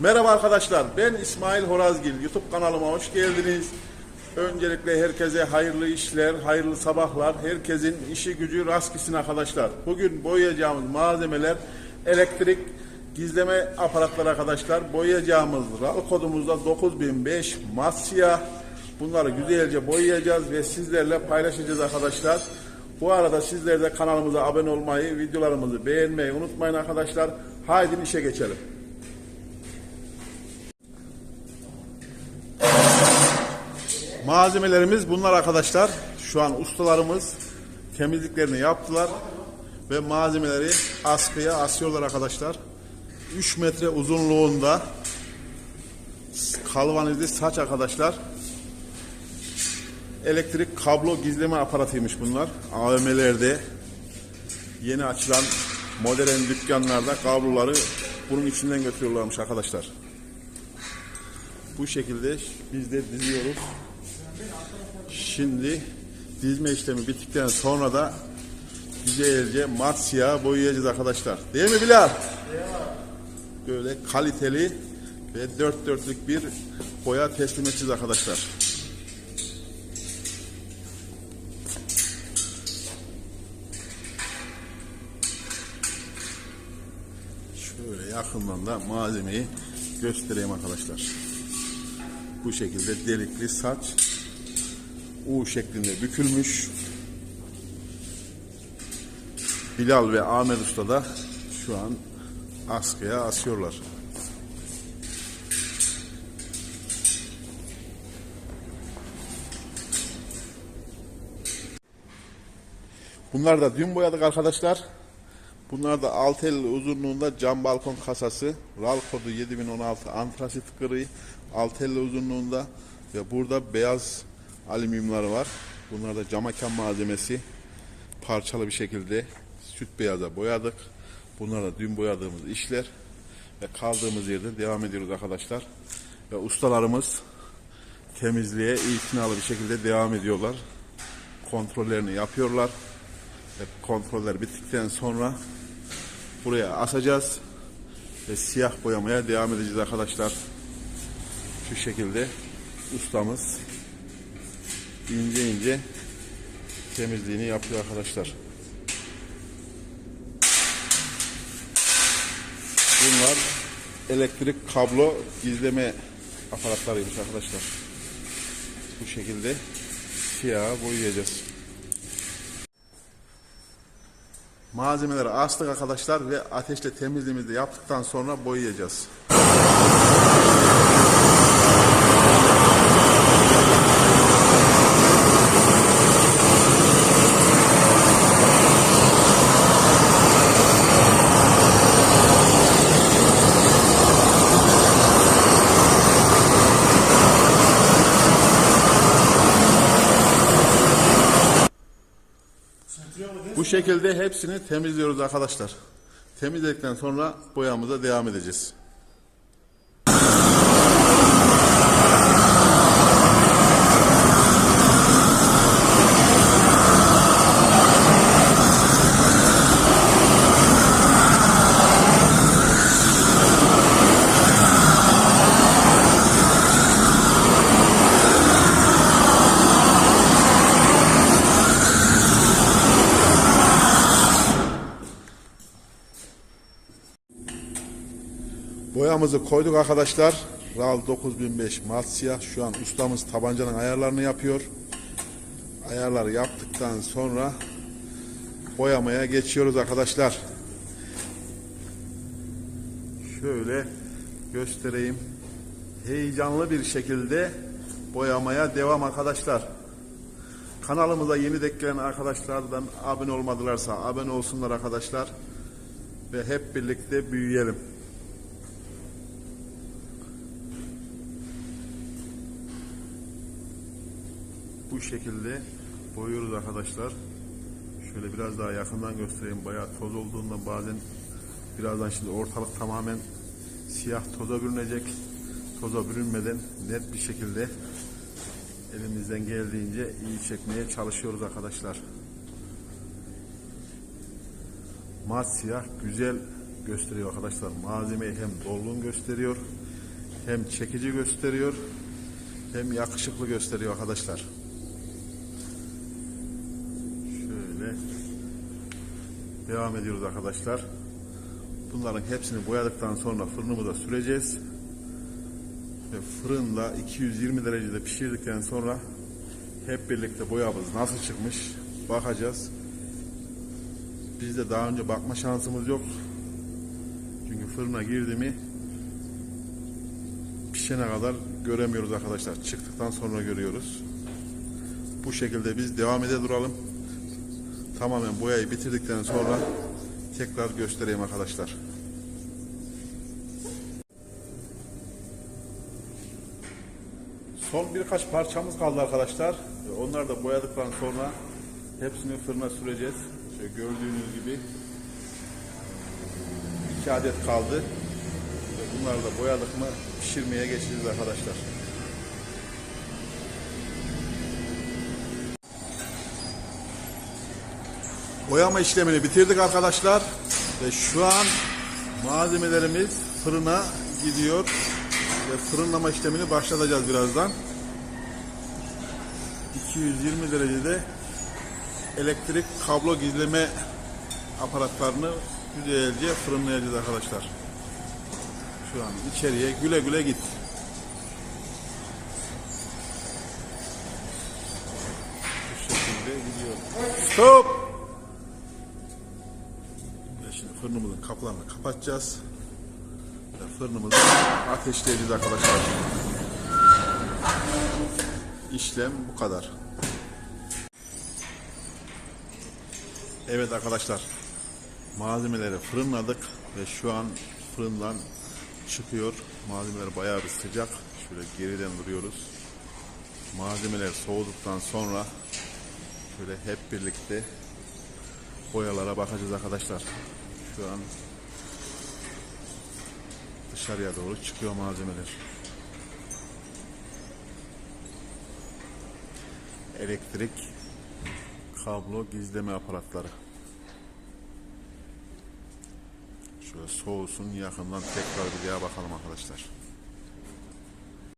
Merhaba arkadaşlar, ben İsmail Horazgil. YouTube kanalıma hoş geldiniz. Öncelikle herkese hayırlı işler, hayırlı sabahlar. Herkesin işi gücü rast gitsin arkadaşlar. Bugün boyayacağımız malzemeler elektrik gizleme aparatları arkadaşlar. Boyayacağımız RAL kodumuzda 9005 mat siyah. Bunları güzelce boyayacağız ve sizlerle paylaşacağız arkadaşlar. Bu arada sizler de kanalımıza abone olmayı, videolarımızı beğenmeyi unutmayın arkadaşlar. Haydi işe geçelim. Malzemelerimiz bunlar arkadaşlar. Şu an ustalarımız temizliklerini yaptılar ve malzemeleri askıya asıyorlar arkadaşlar. 3 metre uzunluğunda kalvanizli saç arkadaşlar. Elektrik kablo gizleme aparatıymış bunlar. AVM'lerde yeni açılan modern dükkanlarda kabloları bunun içinden götürüyorlarmış arkadaşlar. Bu şekilde biz de diziyoruz. Şimdi dizme işlemi bittikten sonra da güzelce mat siyah boyayacağız arkadaşlar. Değil mi Bilal? Böyle kaliteli ve dört dörtlük bir boya teslim edeceğiz arkadaşlar. Şöyle yakından da malzemeyi göstereyim arkadaşlar. Bu şekilde delikli saç U şeklinde bükülmüş. Bilal ve Ahmet Usta da şu an askıya asıyorlar. Bunlar da dün boyadık arkadaşlar. Bunlar da 6 el uzunluğunda cam balkon kasası. RAL kodu 7016 antrasit gri 6 el uzunluğunda ve burada beyaz alüminyumları var. Bunlar da camakan malzemesi parçalı bir şekilde süt beyaza boyadık. Bunlar da dün boyadığımız işler ve kaldığımız yerde devam ediyoruz arkadaşlar. Ve ustalarımız temizliğe itinalı bir şekilde devam ediyorlar. Kontrollerini yapıyorlar. Ve kontroller bittikten sonra buraya asacağız ve siyah boyamaya devam edeceğiz arkadaşlar. Şu şekilde ustamız ince ince temizliğini yapıyor arkadaşlar. Bunlar elektrik kablo gizleme aparatlarıymış arkadaşlar. Bu şekilde siyah boyayacağız. Malzemeleri astık arkadaşlar ve ateşle temizliğimizi yaptıktan sonra boyayacağız. Şekilde hepsini temizliyoruz arkadaşlar. Temizledikten sonra boyamıza devam edeceğiz. Boyamızı koyduk arkadaşlar. RAL 9005 mat siyah. Şu an ustamız tabancanın ayarlarını yapıyor. Ayarları yaptıktan sonra boyamaya geçiyoruz arkadaşlar. Şöyle göstereyim. Heyecanlı bir şekilde boyamaya devam arkadaşlar. Kanalımıza yeni denk gelen arkadaşlardan abone olmadılarsa abone olsunlar arkadaşlar. Ve hep birlikte büyüyelim. Bu şekilde boyuyoruz arkadaşlar. Şöyle biraz daha yakından göstereyim. Bayağı toz olduğundan bazen birazdan şimdi ortalık tamamen siyah toza bürünecek. Toza bürünmeden net bir şekilde elimizden geldiğince iyi çekmeye çalışıyoruz arkadaşlar. Mat siyah güzel gösteriyor arkadaşlar. Malzemeyi hem dolgun gösteriyor, hem çekici gösteriyor, hem yakışıklı gösteriyor arkadaşlar. Şöyle devam ediyoruz arkadaşlar. Bunların hepsini boyadıktan sonra fırınımıza süreceğiz. Ve fırında 220 derecede pişirdikten sonra hep birlikte boyamız nasıl çıkmış bakacağız. Bizde daha önce bakma şansımız yok. Çünkü fırına girdi mi pişene kadar göremiyoruz arkadaşlar. Çıktıktan sonra görüyoruz. Bu şekilde biz devam ede duralım. Tamamen boyayı bitirdikten sonra tekrar göstereyim arkadaşlar. Son birkaç parçamız kaldı arkadaşlar. Onları da boyadıktan sonra hepsini fırına süreceğiz. Şöyle gördüğünüz gibi iki adet kaldı. Bunları da boyadık mı pişirmeye geçeceğiz arkadaşlar. Boyama işlemini bitirdik arkadaşlar. Ve şu an malzemelerimiz fırına gidiyor. Ve fırınlama işlemini başlatacağız birazdan. 220 derecede elektrik kablo gizleme aparatlarını güzelce fırınlayacağız arkadaşlar. Şu an içeriye güle güle git. Bu şekilde gidiyor. Stop! Fırınımızın kapılarını kapatacağız. Ve fırınımızı ateşleyeceğiz arkadaşlar. İşlem bu kadar. Evet arkadaşlar. Malzemeleri fırınladık ve şu an fırından çıkıyor. Malzemeler bayağı bir sıcak. Şöyle geriden duruyoruz. Malzemeler soğuduktan sonra şöyle hep birlikte boyalara bakacağız arkadaşlar. Şu an dışarıya doğru çıkıyor malzemeler. Elektrik kablo gizleme aparatları. Şöyle soğusun yakından tekrar bir daha bakalım arkadaşlar.